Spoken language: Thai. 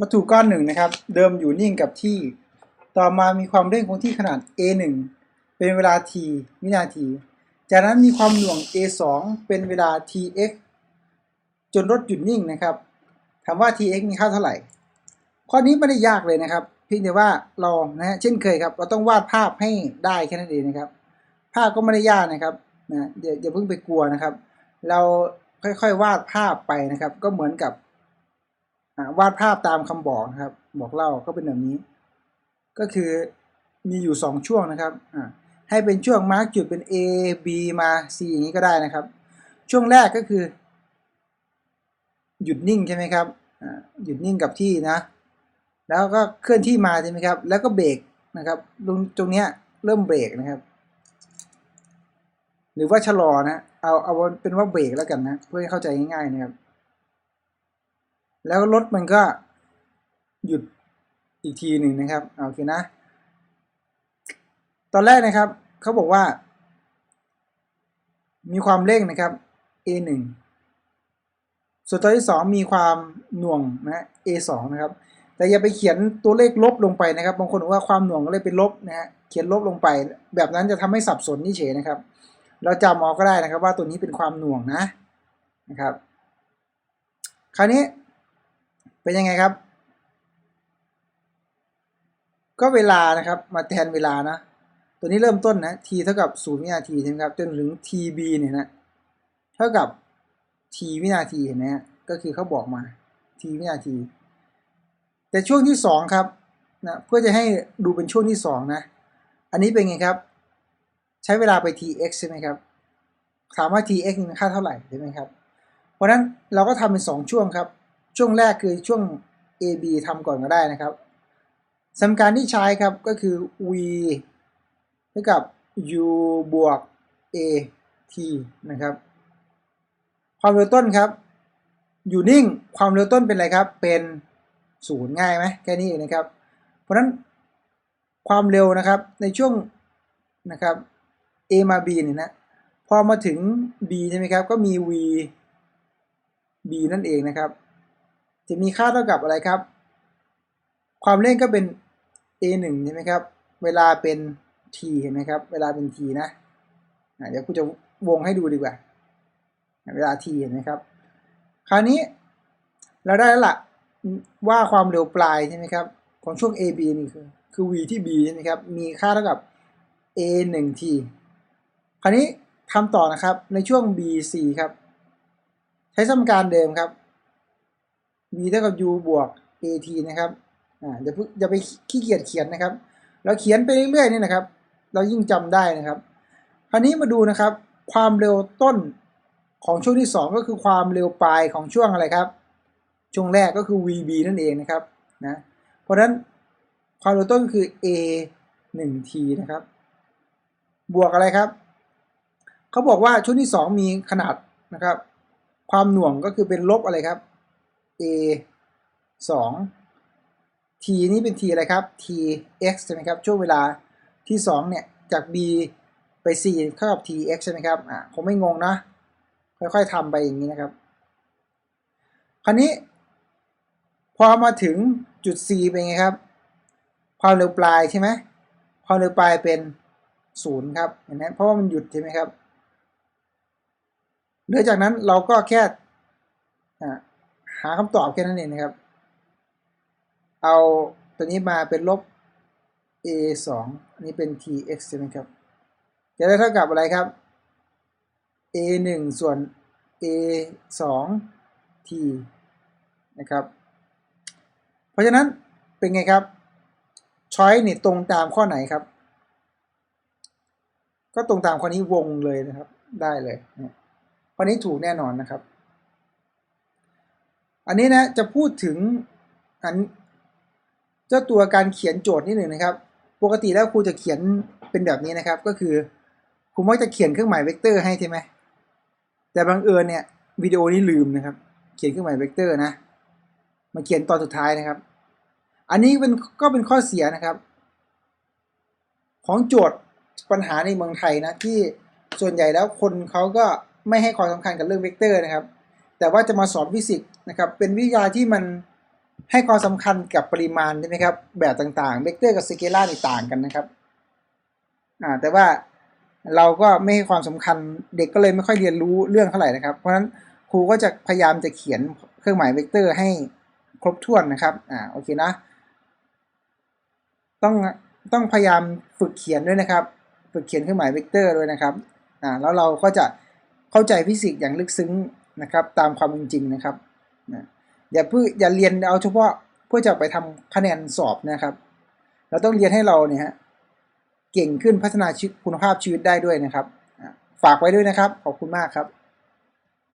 วัตถุก้อนหนึ่งนะครับ เดิมอยู่นิ่งกับที่ ต่อมามีความเร่งคงที่ขนาด a1 เป็นเวลา t วินาที จากนั้นมีความหน่วง a2 เป็นเวลา tx จนรถหยุดนิ่งนะครับ ถามว่า tx มีค่าเท่าไหร่ ข้อนี้ไม่ได้ยากเลยนะครับ เพียงแต่ว่าเรานะฮะเช่นเคยครับ เราต้องวาดภาพให้ได้แค่นั้นเองนะครับ ภาพก็ไม่ได้ยากนะครับนะอย่าอย่าเพิ่งไปกลัวนะครับ เราค่อยๆ วาดภาพไปนะครับ ก็เหมือนกับ วาดภาพตามคำบอกนะครับ บอกเล่าก็เป็นแบบนี้ ก็คือมีอยู่สองช่วงนะครับให้เป็นช่วงมาร์กจุดเป็น A B มา C อย่างนี้ก็ได้นะครับ ช่วงแรกก็คือ หยุดนิ่งใช่ไหมครับหยุดนิ่งกับที่นะ แล้วก็เคลื่อนที่มาใช่ไหมครับ แล้วก็เบรกนะครับตรงตรงเนี้ยเริ่มเบรกนะครับ หรือว่าชะลอนะเอาเอาเป็นว่าเบรกแล้วกันนะ เพื่อให้เข้าใจง่ายๆนะครับ แล้วรถมันก็หยุดอีกทีหนึ่งนะครับเอาโอเคนะ ตอนแรกนะครับเขาบอกว่า มีความเร่งนะครับ A1 ส่วนตัวที่สองมีความหน่วงนะ A2 นะครับ แต่อย่าไปเขียนตัวเลขลบลงไปนะครับ บางคนบอกว่าความหน่วงก็เลยเป็นลบนะฮะเขียนลบลงไป แบบนั้นจะทำให้สับสนนี่เฉยนะครับ เราจำเอาก็ได้นะครับว่าตัวนี้เป็นความหน่วงนะนะครับ คราวนี้ เป็นยังไงครับ ก็เวลานะครับมาแทนเวลานะ ตัวนี้เริ่มต้นนะ t เท่ากับ 0 วินาทีใช่ไหมครับจนถึง tb เนี่ยนะเท่ากับ t วินาทีเห็นไหมฮะก็คือเขาบอกมา t วินาที แต่ช่วงที่สองครับนะเพื่อจะให้ดูเป็นช่วงที่สองนะ อันนี้เป็นไงครับ ใช้เวลาไป tx ใช่ไหมครับถามว่า tx มีค่าเท่าไหร่ใช่ไหมครับ เพราะฉะนั้นเราก็ทำเป็นสองช่วงครับ ช่วงแรกคือช่วง ab ทำก่อนก็ได้นะครับสมการที่ใช้ครับก็คือ v เท่ากับ u บวก a t นะครับ ความเร็วต้นครับ อยู่นิ่งความเร็วต้นเป็นอะไรครับ เป็นศูนย์ง่ายไหมแค่นี้เองนะครับ เพราะฉะนั้นความเร็วนะครับในช่วงนะครับ a มา b เนี่ยนะพอมาถึง b ใช่ไหมครับ ก็มี v b นั่นเองนะครับ จะมีค่าเท่ากับอะไรครับ ความเร่งก็เป็น a 1ใช่ไหมครับ เวลาเป็น t เห็นไหมครับ เวลาเป็น t นะเดี๋ยวกูจะวงให้ดูดีกว่า เวลา t เห็นไหมครับ คราวนี้เราได้แล้วล่ะว่าความเร็วปลายใช่ไหมครับ ของช่วง a b นี่คือคือ v ที่ b ใช่ไหมครับ มีค่าเท่ากับ a 1 t คราวนี้ทำต่อนะครับในช่วง b c ครับ ใช้สมการเดิมครับ v เท่ากับ u บวก at นะครับอ่าอย่าอย่าไปขี้เกียจเขียนนะครับ เราเขียนไปเรื่อยๆนี่นะครับ เรายิ่งจำได้นะครับ คราวนี้มาดูนะครับ ความเร็วต้นของช่วงที่ 2 ก็คือความเร็วปลายของช่วงอะไรครับ ช่วงแรกก็คือ vb นั่นเองนะครับนะเพราะฉะนั้นความเร็วต้นคือ a 1 t นะครับ บวกอะไรครับเขาบอกว่าช่วงที่ 2 มีขนาดนะครับ ความหน่วงก็คือเป็นลบอะไรครับ a 2 t นี้เป็น t อะไรครับ t x ใช่ไหมครับ ช่วงเวลาที่ 2 เนี่ย จาก b ไป c เท่ากับ t x ใช่ไหมครับ อ่าคงไม่งงนะ ค่อยๆทำไปอย่างนี้นะครับ คราวนี้ พอมาถึงจุด c เป็นไงครับ ความเร็วปลายใช่ไหมความเร็วปลายเป็น0ครับเห็นไหมเพราะว่ามันหยุดใช่ไหมครับเหลือจากนั้นเราก็แค่ หาคำตอบแค่นั้นเองนะครับ เอาตัวนี้มาเป็นลบ a 2อันนี้เป็น tx ใช่ไหมครับ จะได้เท่ากับอะไรครับ a 1ส่วน a 2 t นะครับ เพราะฉะนั้นเป็นไงครับช้อยนี่ตรงตามข้อไหนครับ ก็ตรงตามข้อนี้วงเลยนะครับ ได้เลยข้อนี้ถูกแน่นอนนะครับ อันนี้นะจะพูดถึงอันเจ้าตัวการเขียนโจทย์นิดหนึ่งนะครับ ปกติแล้วครูจะเขียนเป็นแบบนี้นะครับ ก็คือครูมักจะเขียนเครื่องหมายเวกเตอร์ให้ใช่ไหมแต่บางเอิญเนี่ยวิดีโอนี้ลืมนะครับ เขียนเครื่องหมายเวกเตอร์นะ มาเขียนตอนสุดท้ายนะครับ อันนี้เป็นก็เป็นข้อเสียนะครับ ของโจทย์ปัญหาในเมืองไทยนะที่ส่วนใหญ่แล้วคนเขาก็ไม่ให้ความสำคัญกับเรื่องเวกเตอร์นะครับ แต่ว่าจะมาสอนฟิสิกส์นะครับเป็นวิทยาที่มันให้ความสำคัญกับปริมาณใช่ไหมครับแบบต่างๆเวกเตอร์กับสเกลาร์ต่างกันนะครับอ่าแต่ว่าเราก็ไม่ให้ความสำคัญเด็กก็เลยไม่ค่อยเรียนรู้เรื่องเท่าไหร่นะครับ เพราะฉะนั้นครูก็จะพยายามจะเขียนเครื่องหมายเวกเตอร์ให้ครบถ้วนนะครับอ่าโอเคนะ ต้องต้องพยายามฝึกเขียนด้วยนะครับ ฝึกเขียนเครื่องหมายเวกเตอร์ด้วยนะครับอ่าแล้วเราก็จะเข้าใจฟิสิกส์อย่างลึกซึ้ง นะครับ ตามความจริงนะครับนะอย่าเพื่ออย่าเรียนเอาเฉพาะเพื่อจะไปทำคะแนนสอบนะครับ เราต้องเรียนให้เราเนี่ยฮะเก่งขึ้นพัฒนาคุณภาพชีวิตได้ด้วยนะครับ ฝากไว้ด้วยนะครับ ขอบคุณมากครับ